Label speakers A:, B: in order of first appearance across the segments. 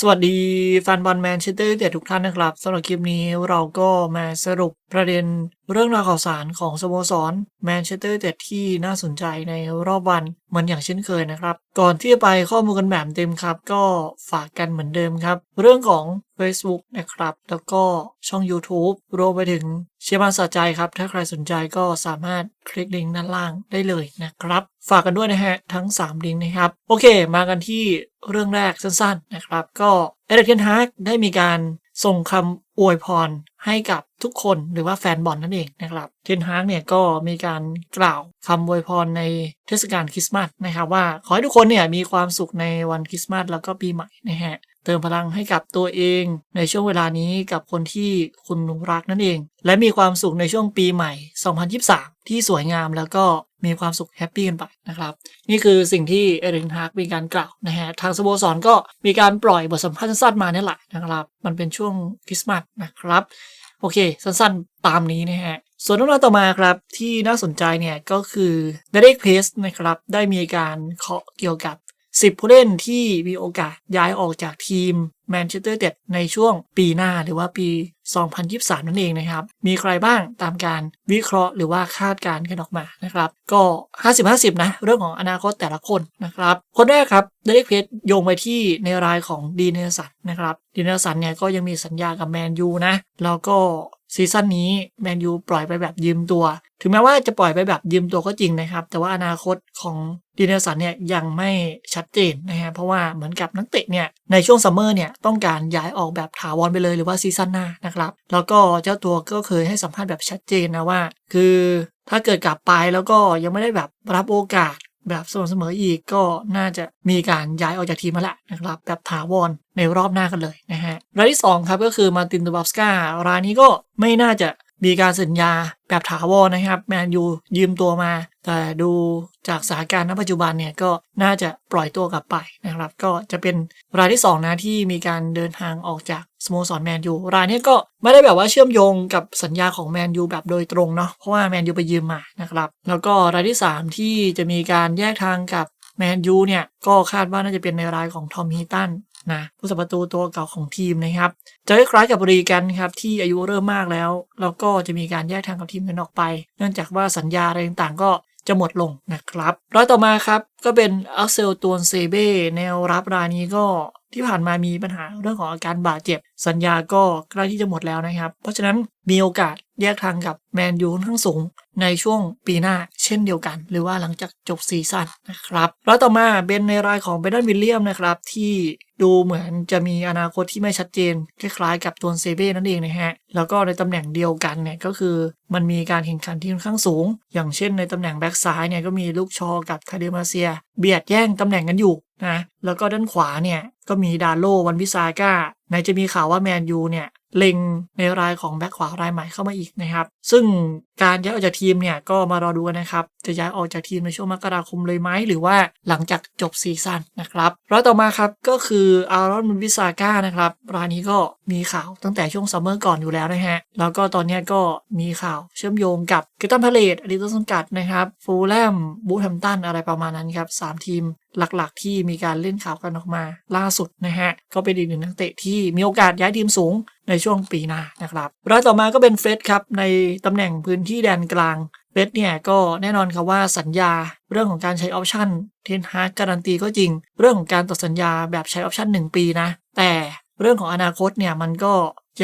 A: สวัสดีแฟนบอลแมนเชสเตอร์ยูไนเต็ดทุกท่านนะครับสำหรับคลิปนี้เราก็มาสรุป ประเด็นเรื่องราวข่าวสารของสโมสรแมนเชสเตอร์เต็ดที่น่าสนใจในรอบวันเหมือนอย่างเช่นเคยนะครับ ก่อนที่จะไปข้อมูลกันแบบเต็มครับ ก็ฝากกันเหมือนเดิมครับ เรื่องของ Facebook นะครับ แล้วก็ช่อง YouTube รวมไปถึงเชียร์บอลสะใจครับ ถ้าใครสนใจก็สามารถคลิกลิงก์ด้านล่างได้เลยนะครับ ฝากกันด้วยนะฮะ ทั้ง 3 ลิงก์นะครับ โอเค มากันที่เรื่องแรกสั้นๆนะครับ ก็เอเดรเคนฮาร์กได้มีการส่งคำ อวยพรให้กับทุกคนหรือว่าแฟนบอลนั่นเองนะครับ เทนฮากเนี่ยก็มีการกล่าวคำอวยพรในเทศกาลคริสต์มาสนะครับว่าขอให้ทุกคนเนี่ยมีความสุขในวันคริสต์มาสแล้วก็ปีใหม่นะฮะเติมพลังให้กับตัวเองในช่วงเวลานี้กับคนที่คุณรักนั่นเอง และมีความสุขในช่วงปีใหม่ 2023 ที่สวยงามแล้วก็ มีความสุขแฮปปี้กันไปนะครับ นี่คือสิ่งที่เอรินฮาร์กมีการกล่าวนะฮะทางสโมสรก็มีการปล่อยบทสัมภาษณ์สั้นๆมาเนี่ยแหละนะครับ มันเป็นช่วงคริสต์มาสนะครับ โอเค สั้นๆ ตามนี้นะฮะส่วนเรื่องราวต่อมาครับที่น่าสนใจเนี่ยก็คือเด r e c t p a c e นะครับได้มีการเคาะเกี่ยวกับ 10 ผู้เล่นที่มีโอกาสย้ายออกจากทีมแมนเชสเตอร์เต็ดในช่วงปีหน้าหรือว่าปี 2023 นั่นเองนะครับ มีใครบ้างตามการวิเคราะห์หรือว่าคาดการณ์กันออกมานะครับ ก็ 50-50 นะ เรื่องของอนาคตแต่ละคนนะครับ คนแรกครับเดเรกเพจโยงไปที่ในรายของดีเนสันนะครับดีเนสันเนี่ยก็ยังมีสัญญากับแมนยูนะ แล้วก็ ซีซั่นนี้แมนยูปล่อยไปแบบยืมตัว ถึงแม้ว่าจะปล่อยไปแบบยืมตัวก็จริงนะครับ แต่ว่าอนาคตของดีเนสันเนี่ยยังไม่ชัดเจนนะฮะเพราะว่าเหมือนกับนักเตะเนี่ยในช่วงซัมเมอร์เนี่ยต้องการย้ายออกแบบถาวรไปเลยหรือว่าซีซั่นหน้านะครับ แล้วก็เจ้าตัวก็เคยให้สัมภาษณ์แบบชัดเจนนะว่า คือถ้าเกิดกลับไปแล้วก็ยังไม่ได้แบบรับโอกาส แบบสม่ำเสมออีกก็น่าจะมีการย้ายออกจากทีมมาแหละนะครับแบบถาวรในรอบหน้ากันเลยนะฮะรายที่ 2 ครับก็คือมาตินดูบัฟสการายนี้ก็ไม่น่าจะ มีการสัญญาแบบถาวรนะครับแมนยูยืมตัวมา แต่ดูจากสถานการณ์ณปัจจุบันเนี่ยก็น่าจะปล่อยตัวกลับไปนะครับ ก็จะเป็นรายที่ 2 นะที่มีการเดินทางออกจากสโมสรแมนยูรายนี้ก็ไม่ได้แบบว่าเชื่อมโยงกับสัญญาของแมนยูแบบโดยตรงเนาะเพราะว่าแมนยูไปยืมมานะครับ แล้วก็รายที่ 3 ที่จะมีการแยกทางกับแมนยูเนี่ยก็คาดว่าน่าจะเป็นในรายของทอมฮีตัน นะผู้สัประตูตัวเก่าของทีมนะครับ จะคล้ายกับบรีกันครับที่อายุเริ่มมากแล้ว แล้วก็จะมีการแยกทางกับทีมกันออกไป เนื่องจากว่าสัญญาอะไรต่างๆ ก็จะหมดลงนะครับร้อยต่อมาครับ ก็เป็นอัลเซลตัวนเซเบ้แนวรับรายนี้ก็ที่ผ่านมามีปัญหาเรื่องของอาการบาดเจ็บ สัญญาก็ใกล้ที่จะหมดแล้วนะครับ เพราะฉะนั้นมีโอกาสแยกทางกับแมนยูค่อนข้างสูงในช่วงปีหน้าเช่นเดียวกัน หรือว่าหลังจากจบซีซั่นนะครับ แล้วต่อมาเป็นในรายของเบนดวิลเลียมนะครับ ที่ดูเหมือนจะมีอนาคตที่ไม่ชัดเจน คล้ายๆ กับตัวเซเบ้นั่นเองนะฮะ แล้วก็ในตำแหน่งเดียวกันเนี่ยก็คือมันมีการแข่งขันที่ค่อนข้างสูง อย่างเช่นในตำแหน่งแบ็กซ้ายเนี่ยก็มีลูกชอกับคาเดมาเซียเบียดแย่งตำแหน่งกันอยู่นะแล้วก็ด้านขวาเนี่ยก็มีดาโลวันวิซาก้าในจะมีข่าวว่าแมนยูเนี่ย เล็งในรายของแบ็คขวารายใหม่เข้ามาอีกนะครับ ซึ่งการย้ายออกจากทีมเนี่ยก็มารอดูกันนะครับ จะย้ายออกจากทีมในช่วงมกราคมเลยไหมหรือว่าหลังจากจบซีซั่นนะครับรายต่อมาครับก็คืออารอนมุนวิซาก้านะครับรายนี้ก็มีข่าวตั้งแต่ช่วงซัมเมอร์ก่อนอยู่แล้วนะฮะแล้วก็ตอนนี้ก็มีข่าวเชื่อมโยงกับเกตันพาเลตอดีตต้นสังกัดนะครับฟูลแลมบูธแฮมตันอะไรประมาณนั้นครับสามทีมหลักๆ ที่มีการเล่นข่าวกันออกมาล่าสุดนะฮะก็เป็นอีกหนึ่งนักเตะที่มีโอกาสย้ายทีมสูง ในช่วงปีหน้านะครับรายต่อมาก็เป็นเฟสครับในตำแหน่งพื้นที่แดนกลางเฟสเนี่ยก็แน่นอนครับว่าสัญญาเรื่องของการใช้ออปชั่นเทนฮาร์การันตีก็จริง เรื่องของการต่อสัญญาแบบใช้ออปชั่น1 ปีนะ แต่เรื่องของอนาคตเนี่ยมันก็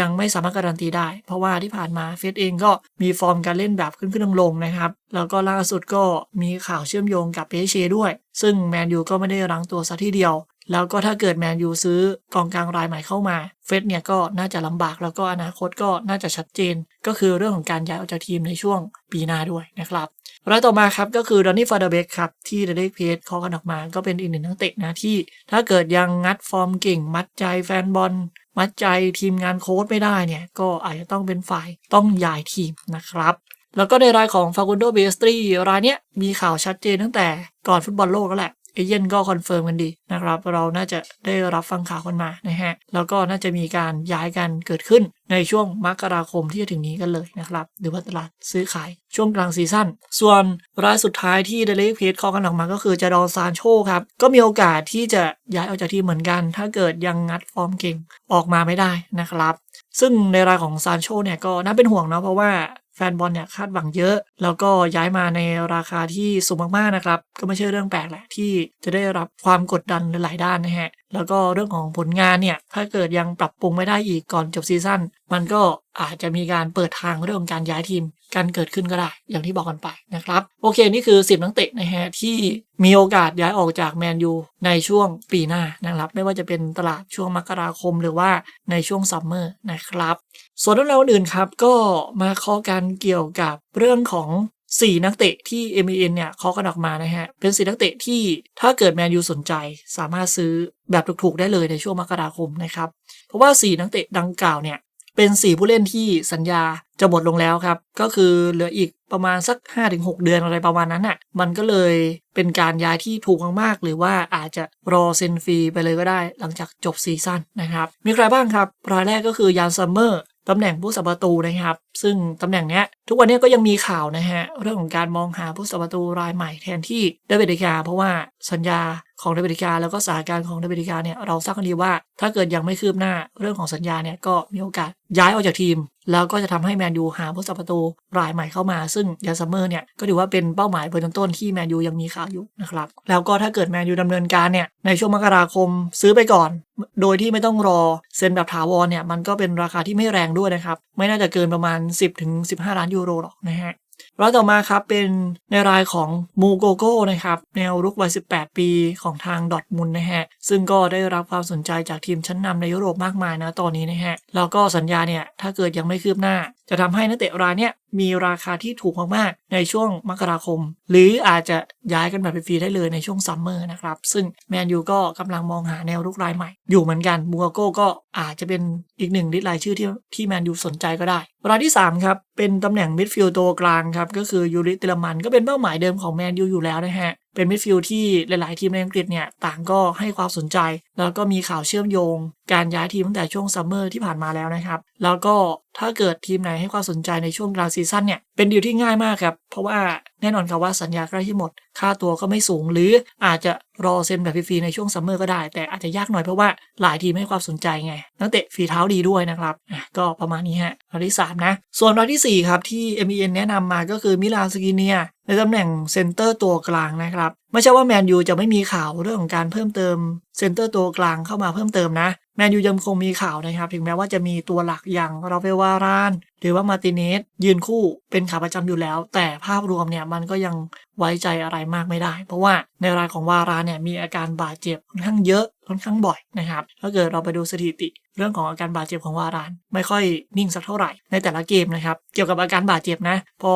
A: ยังไม่สามารถการันตีได้ เพราะว่าที่ผ่านมาเฟสเองก็มีฟอร์มการเล่นแบบขึ้นขึ้นลงลงนะครับ แล้วก็ล่าสุดก็มีข่าวเชื่อมโยงกับเปเชด้วย ซึ่งแมนยูก็ไม่ได้รังตัวซะทีเดียว แล้วก็ถ้าเกิดแมนยูซื้อกองกลางรายใหม่เข้ามา เฟสเนี่ยก็น่าจะลำบากแล้วก็อนาคตก็น่าจะชัดเจน ก็คือเรื่องของการย้ายออกจากทีมในช่วงปีหน้าด้วยนะครับรายต่อมาครับก็คือดอนนี่ฟาเดเบกครับ ที่เดเด็กเพจเขากันออกมา ก็เป็นอีกหนึ่งนักเตะนะที่ ถ้าเกิดยังงัดฟอร์มเก่ง มัดใจแฟนบอล มัดใจทีมงานโค้ชไม่ได้เนี่ย ก็อาจจะต้องเป็นฝ่ายต้องย้ายทีมนะครับแล้วก็ในรายของฟากุนโดเบสตรีรายเนี้ยมีข่าวชัดเจนตั้งแต่ก่อนฟุตบอลโลกแล้วแหละ เอเย่นก็คอนเฟิร์มกันดีนะครับ เราน่าจะได้รับฟังข่าวกันมานะฮะ แล้วก็น่าจะมีการย้ายกันเกิดขึ้นในช่วงมกราคมที่จะถึงนี้กันเลยนะครับ หรือว่าตลาดซื้อขายช่วงกลางซีซั่น ส่วนรายสุดท้ายที่เดลิเพจคอกันออกมาก็คือจาดอนซานโชครับ ก็มีโอกาสที่จะย้ายออกจากทีมเหมือนกัน ถ้าเกิดยังงัดฟอร์มเก่งออกมาไม่ได้นะครับซึ่งในรายของซานโชเนี่ยก็น่าเป็นห่วงเนาะเพราะว่า ฟนบอลเนี่ยคาดหวังเยอะ แล้วก็ย้ายมาในราคาที่สูงมากๆนะครับ ก็ไม่ใช่เรื่องแปลกแหละที่จะได้รับความกดดันหลายด้านนะฮะ แล้วก็เรื่องของผลงานเนี่ย ถ้าเกิดยังปรับปรุงไม่ได้อีกก่อนจบซีซั่นมันก็อาจจะมีการเปิดทางเรื่องการย้ายทีมกันเกิดขึ้นก็ได้ อย่างที่บอกกันไปนะครับ โอเค นี่คือ 10 นักเตะนะฮะที่มีโอกาสย้ายออกจากแมนยูในช่วงปีหน้านะครับ ไม่ว่าจะเป็นตลาดช่วงมกราคมหรือว่าในช่วงซัมเมอร์นะครับ ส่วนเรื่องราวอื่นครับ ก็มาข้อกันเกี่ยวกับเรื่องของ4นักเตะที่ m อ n เนี่ยเคาะกันออกมานะฮะ เป็น4นักเตะที่ถ้าเกิดแมนยูสนใจสามารถซื้อแบบถูกๆได้เลยในช่วงมกราคมนะครับ เพราะว่า4นักเตะดังกล่าวเนี่ย เป็น 4 ผู้เล่นที่สัญญาจะหมดลงแล้วครับ ก็คือเหลืออีกประมาณสัก 5-6 เดือนอะไรประมาณนั้นน่ะ มันก็เลยเป็นการย้ายที่ถูกมากๆ หรือว่าอาจจะรอเซ็นฟรีไปเลยก็ได้หลังจากจบซีซั่นนะครับ มีใครบ้างครับ รายแรกก็คือยานซัมเมอร์ตำแหน่งผู้สับประตูนะครับ ซึ่งตำแหน่งนี้ทุกวันนี้ก็ยังมีข่าวนะฮะ เรื่องของการมองหาผู้สับประตูรายใหม่แทนที่เดวิดเดกาเพราะว่าสัญญา ของเดวิกาแล้วก็สถานการณ์ของเดวิกาเนี่ยเราทราบกันดีว่า ถ้าเกิดยังไม่คืบหน้าเรื่องของสัญญาเนี่ยก็มีโอกาสย้ายออกจากทีม แล้วก็จะทำให้แมนยูหาผู้สับประตูรายใหม่เข้ามา ซึ่งยาซัมเมอร์เนี่ยก็ถือว่าเป็นเป้าหมายเบอร์ต้นๆที่แมนยูยังมีข่าวอยู่นะครับแล้วก็ถ้าเกิดแมนยูดำเนินการเนี่ยในช่วงมกราคมซื้อไปก่อน โดยที่ไม่ต้องรอเซ็นแบบถาวรเนี่ยมันก็เป็นราคาที่ไม่แรงด้วยนะครับไม่น่าจะเกินประมาณ 10-15 ล้านยูโรหรอกนะฮะ รายต่อมาครับเป็นในรายของมูโกโก้นะครับแนวรุกวัย 18 ปีของทางดอทมุนนะฮะ ซึ่งก็ได้รับความสนใจจากทีมชั้นนำในยุโรปมากมายนะตอนนี้นะฮะ แล้วก็สัญญาเนี่ย ถ้าเกิดยังไม่คืบหน้า จะทำให้นักเตะรายเนี่ย มีราคาที่ถูกมากๆในช่วงมกราคม หรืออาจจะย้ายกันแบบฟรีได้เลยในช่วงซัมเมอร์นะครับ ซึ่งแมนยูก็กำลังมองหาแนวรุกรายใหม่ อยู่เหมือนกันมูโกโก้ก็อาจจะเป็นอีกหนึ่งลิสต์รายชื่อที่ที่แมนยูสนใจก็ได้รายที่ 3 ครับ เป็นตำแหน่งมิดฟิลด์ตัวกลางครับ ก็คือยูริติลมันก็เป็นเป้าหมายเดิมของแมนยูอยู่แล้วนะฮะเป็นมิดฟิลด์ที่หลาย ๆ ทีมในอังกฤษเนี่ยต่างก็ให้ความสนใจ แล้วก็มีข่าวเชื่อมโยง การย้ายทีมตั้งแต่ช่วงซัมเมอร์ที่ผ่านมาแล้วนะครับ แล้วก็ถ้าเกิดทีมไหนให้ความสนใจในช่วงกลางซีซั่นเนี่ยเป็นดีลที่ง่ายมากครับ เพราะว่าแน่นอนครับว่าสัญญาใกล้ที่หมด ค่าตัวก็ไม่สูง หรืออาจจะรอเซ็นแบบฟรี ๆ ในช่วงซัมเมอร์ก็ได้ แต่อาจจะยากหน่อยเพราะว่าหลายทีมให้ความสนใจไง นักเตะฝีเท้าดีด้วยนะครับก็ประมาณนี้ฮะรายที่ 3 นะ ส่วนรายทีสี่4 ครับที่ MEN แนะนำมาก็คือมิลานสกิเนีย ในตำแหน่งเซนเตอร์ตัวกลางนะครับ ไม่ใช่ว่าแมนยูจะไม่มีข่าวเรื่องของการเพิ่มเติมเซนเตอร์ตัวกลางเข้ามาเพิ่มเติมนะ แมนยูยังคงมีข่าวนะครับ ถึงแม้ว่าจะมีตัวหลักอย่างราเฟลวาราน หรือว่ามาติเนสยืนคู่เป็นขาประจำอยู่แล้ว แต่ภาพรวมเนี่ยมันก็ยังไว้ใจอะไรมากไม่ได้ เพราะว่าในรายของวารานเนี่ยมีอาการบาดเจ็บค่อนข้างเยอะค่อนข้างบ่อยนะครับถ้าเกิดเราไปดูสถิติ เรื่องของอาการบาดเจ็บของวาราน ไม่ค่อยนิ่งสักเท่าไหร่ ในแต่ละเกมนะครับเกี่ยวกับอาการบาดเจ็บนะ พอ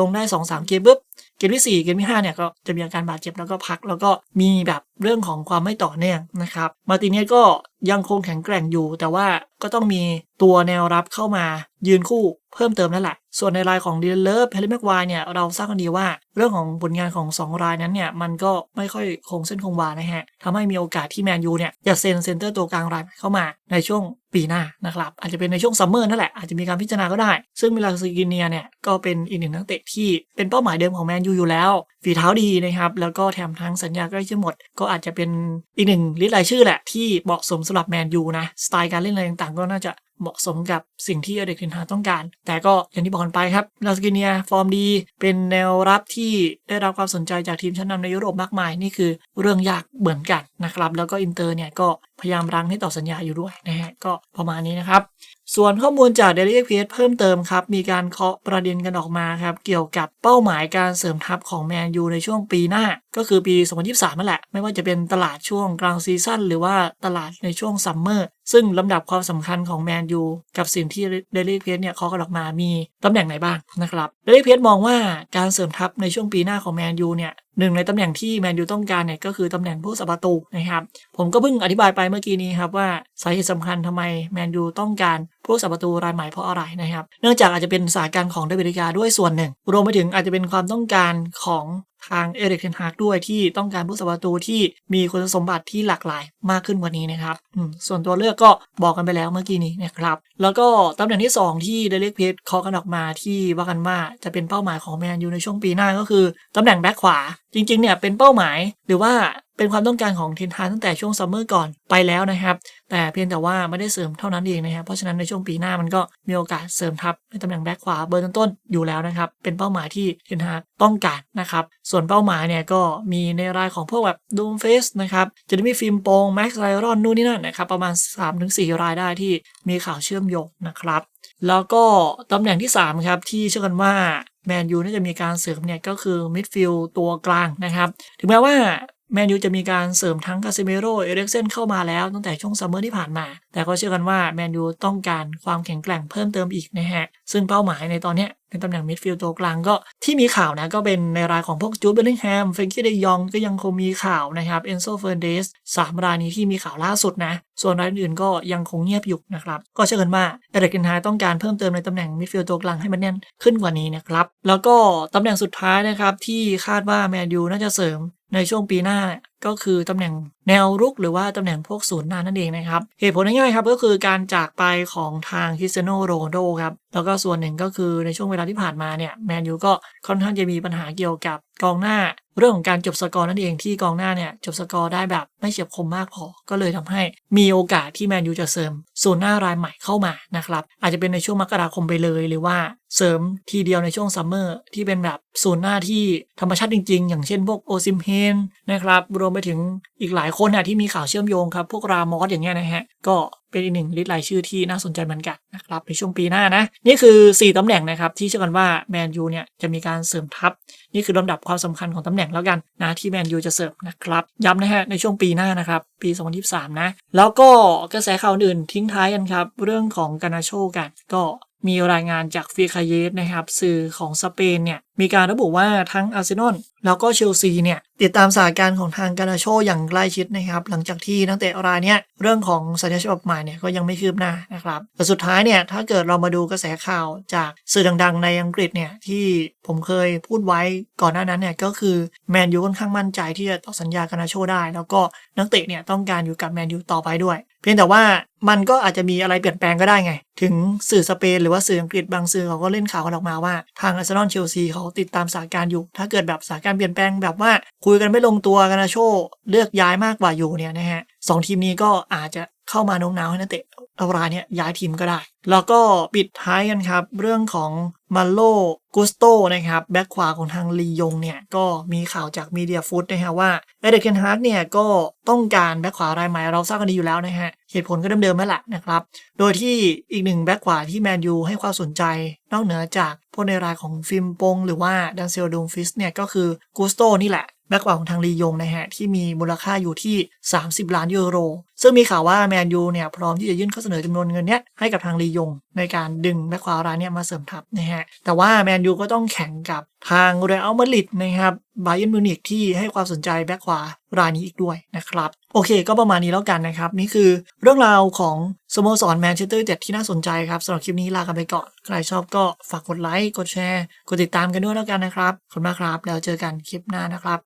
A: ลงได้2-3เกมปุ๊บเกมที่ 4 เกมที่5เนี่ยก็จะมีอาการบาดเจ็บแล้วก็พักแล้วก็มีแบบเรื่องของความไม่ต่อเนื่องนะครับ มาติเนสก็ยังคงแข็งแกร่งอยู่ แต่ว่าก็ต้องมีตัวแนวรับเข้ามายืนคู่เพิ่มเติมนั่นแหละ ส่วนในรายของดีเลอร์แฮร์รี่แม็กวายเนี่ยเราทราบกันดีว่าเรื่องของผลงานของ 2 รายนั้นเนี่ยมันก็ไม่ค่อยคงเส้นคงวานะฮะทำให้มีโอกาสที่แมนยูเนี่ยจะเซ็นเซนเตอร์ตัวกลางรายเข้ามาในช่วงปีหน้านะครับอาจจะเป็นในช่วงซัมเมอร์นั่นแหละอาจจะมีการพิจารณาก็ได้ ซึ่งมิลานสกิเนียเนี่ยก็เป็นอีกหนึ่งนักเตะที่เป็นเป้าหมายเดิมของแมนยูอยู่แล้ว ฝีเท้าดีนะครับแล้วก็แถมทั้งสัญญาใกล้จะหมด ก็อาจจะเป็นอีกหนึ่งลิสต์รายชื่อแหละที่เหมาะสมสำหรับแมนยูนะสไตล์การเล่นอะไรต่างๆ ก็น่าจะ เหมาะสมกับสิ่งที่อเด็กเทนฮาต้องการ แต่ก็อย่างที่บอกกันไปครับลาสกิเนียฟอร์มดี เป็นแนวรับที่ได้รับความสนใจจากทีมชั้นนำในยุโรปมากมาย นี่คือเรื่องยากเหมือนกันนะครับ แล้วก็อินเตอร์เนี่ยก็พยายามรั้งให้ต่อสัญญาอยู่ด้วยนะฮะก็ประมาณนี้นะครับ ส่วนข้อมูลจาก Daily Express เพิ่มเติมครับ มีการเคาะประเด็นกันออกมาครับ เกี่ยวกับเป้าหมายการเสริมทัพของแมนยูในช่วงปีหน้า ก็คือปี 2023 นั่นแหละ ไม่ว่าจะเป็นตลาดช่วงกลางซีซั่นหรือว่าตลาดในช่วงซัมเมอร์ ซึ่งลำดับความสำคัญของแมนยูกับสิ่งที่ Daily Express เนี่ยเคากันอกมามีตำแหน่งไหนบ้างนะครับ Daily Express มองว่าการเสริมทัพในช่วงปีหน้าของแมนยูเนี่ยหนึ่งในตำแหน่งที่แมนยูต้องการเนี่ยก็คือตำแหน่งผู้สับประตูนะครับ ผมก็เพิ่งอธิบายไปเมื่อกี้นี้ครับว่าสาเหตุสำคัญทำไมแมนยูต้องการผู้สับประตูรายใหม่เพราะอะไรนะครับ เนื่องจากอาจจะเป็นสายการของเดวิดกาด้วยส่วนหนึ่ง รวมไปถึงอาจจะเป็นความต้องการของ ทางเอริกเทนฮากด้วยที่ต้องการผู้สัประตูที่มีคุณสมบัติที่หลากหลายมากขึ้นกว่านี้นะครับส่วนตัวเลือกก็บอกกันไปแล้วเมื่อกี้นี้นะครับแล้วก็ตำแหน่งที่ 2 ที่เดลิกเพจเคาะกันออกมาที่ว่ากันว่าจะเป็นเป้าหมายของแมนยูในช่วงปีหน้าก็คือตำแหน่งแบ็คขวาจริงๆเนี่ยเป็นเป้าหมายหรือว่า เป็นความต้องการของเทนฮากตั้งแต่ช่วงซัมเมอร์ก่อนไปแล้วนะครับ แต่เพียงแต่ว่าไม่ได้เสริมเท่านั้นเองนะครับ เพราะฉะนั้นในช่วงปีหน้ามันก็มีโอกาสเสริมทัพในตำแหน่งแบ็คขวาเบอร์ต้นๆอยู่แล้วนะครับ เป็นเป้าหมายที่เทนฮากต้องการนะครับ ส่วนเป้าหมายเนี่ยก็มีในรายของพวกแบบดูมเฟสนะครับจะได้มีฟิล์มโปงแม็กซ์ไลรอนนู่นนี่นั่นนะครับประมาณ 3-4 รายได้ที่มีข่าวเชื่อมโยงนะครับแล้วก็ตำแหน่งที่ 3 ครับ ที่เชื่อกันว่าแมนยูน่าจะมีการเสริมเนี่ยก็คือมิดฟิลด์ตัวกลางนะครับ ถึงแม้ว่า แมนยูจะมีการเสริมทั้งคาเซเมโรเอเร็กเซนเข้ามาแล้วตั้งแต่ช่วงซัมเมอร์ที่ผ่านมา แต่ก็เชื่อกันว่าแมนยูต้องการความแข็งแกร่งเพิ่มเติมอีกนะฮะ ซึ่งเป้าหมายในตอนนี้ในตำแหน่งมิดฟิลด์ตัวกลางก็ที่มีข่าวนะ ก็เป็นในรายของพวกจูดเบลลิงแฮมเฟรนกี้เดยองก็ยังคงมีข่าวนะครับเอนโซเฟอร์เดสสามรายนี้ที่มีข่าวล่าสุดนะ ส่วนรายอื่นก็ยังคงเงียบอยู่นะครับ ก็เชื่อกันว่าเอริกเกนไฮต้องการเพิ่มเติมในตำแหน่งมิดฟิลด์ตัวกลางให้มันแน่นขึ้นกว่านี้นะครับแล้วก็ตำแหน่งสุดท้ายนะครับที่คาดว่าแมนยูน่าจะเสริม ในช่วงปีหน้าก็คือตำแหน่ง แนวรุกหรือว่าตำแหน่งพวกศูนย์หน้านั่นเองนะครับ เหตุผลง่ายๆครับก็คือการจากไปของทางคริสเตียโนโรนโดครับ แล้วก็ส่วนหนึ่งก็คือในช่วงเวลาที่ผ่านมาเนี่ยแมนยูก็ค่อนข้างจะมีปัญหาเกี่ยวกับกองหน้า เรื่องของการจบสกอร์นั่นเองที่กองหน้าเนี่ยจบสกอร์ได้แบบไม่เฉียบคมมากพอ ก็เลยทำให้มีโอกาสที่แมนยูจะเสริมศูนย์หน้ารายใหม่เข้ามานะครับอาจจะเป็นในช่วงมกราคมไปเลยหรือว่าเสริมทีเดียวในช่วงซัมเมอร์ที่เป็นแบบศูนย์หน้าที่ธรรมชาติจริง ๆ อย่างเช่นพวกโอซิมเฮนนะครับรวมไปถึงอีกหลายคนนะที่มีข่าวเชื่อมโยงครับ พวกรามอสอย่างเงี้ยนะฮะ ก็เป็นอีกหนึ่งลิสต์รายชื่อที่น่าสนใจเหมือนกันนะครับในช่วงปีหน้านะ นี่คือ 4ตำแหน่งนะครับ ที่เชื่อกันว่าแมนยูเนี่ยจะมีการเสริมทัพ นี่คือลำดับความสำคัญของตำแหน่งแล้วกันนะที่แมนยูจะเสริมนะครับ ย้ำนะฮะในช่วงปีหน้านะครับ ปี 2023 นะ แล้วก็กระแสข่าวอื่นทิ้งท้ายกันครับ เรื่องของกานาโชกันก็มีรายงานจากฟีคาเยสนะครับ สื่อของสเปนเนี่ย มีการระบุว่าทั้งอาร์เซนอลแล้วก็เชลซีเนี่ย ติดตามสถานการณ์ของทางกานาโชอย่างใกล้ชิดนะครับ หลังจากที่นักเตะรายเนี้ยเรื่องของสัญญาฉบับใหม่เนี่ยก็ยังไม่คืบหน้านะครับ แต่สุดท้ายเนี่ย ถ้าเกิดเรามาดูกระแสข่าวจากสื่อดังๆ ในอังกฤษเนี่ย ที่ผมเคยพูดไว้ก่อนหน้านั้นเนี่ยก็คือแมนยูค่อนข้างมั่นใจที่จะต่อสัญญากานาโชได้ แล้วก็นักเตะเนี่ยต้องการอยู่กับแมนยูต่อไปด้วย เพียงแต่ว่า มันก็อาจจะมีอะไรเปลี่ยนแปลงก็ได้ไง ถึงสื่อสเปนหรือว่าสื่ออังกฤษบางสื่อเขาก็เล่นข่าวกันออกมาว่า ทางอาร์เซนอลเชลซีเขาติดตามสถานการณ์อยู่ ถ้าเกิดแบบสถานการณ์เปลี่ยนแปลงแบบว่า คุยกันไม่ลงตัวกันนะโชเลือกย้ายมากกว่าอยู่เนี่ยนะฮะสองทีมนี้ก็อาจจะเข้ามาโน้มน้าวให้นักเตะรายเนี่ยย้ายทีมก็ได้ แล้วก็ปิดท้ายกันครับ เรื่องของมาโลกุสโตนะครับแบ็คขวาของทางลียงเนี่ย ก็มีข่าวจากมีเดียฟุตนะฮะว่าเอเดเคนฮาร์ดเนี่ยก็ต้องการแบ็คขวารายใหม่เราทราบกันดีอยู่แล้วนะฮะเหตุผลก็เดิมๆนั่นแหละนะครับ โดยที่อีกหนึ่งแบ็กขวาที่แมนยูให้ความสนใจ นอกเหนือจากพวกในรายของฟิล์มปงหรือว่าดันเซลดูมฟิสเนี่ยก็คือกูสโตนี่แหละ แบ็คขวาของทางลียงนะฮะที่มีมูลค่าอยู่ที่ 30 ล้านยูโร ซึ่งมีข่าวว่าแมนยูเนี่ยพร้อมที่จะยื่นข้อเสนอจำนวนเงินเนี้ยให้กับทางลียง ในการดึงแบ็คขวารายเนี้ยมาเสริมทัพนะฮะแต่ว่าแมนยูก็ต้องแข่งกับทางเรอัลมาดริดนะครับบาเยิร์นมิวนิกที่ให้ความสนใจแบ็คขวารายนี้อีกด้วยนะครับ โอเคก็ประมาณนี้แล้วกันนะครับ นี่คือเรื่องราวของสโมสรแมนเชสเตอร์เต็ดที่น่าสนใจครับสำหรับคลิปนี้ลากันไปก่อน ใครชอบก็ฝากกดไลค์กดแชร์ กดติดตามกันด้วยแล้วกันนะครับขอบคุณมากครับ แล้วเจอกันคลิปหน้านะครับ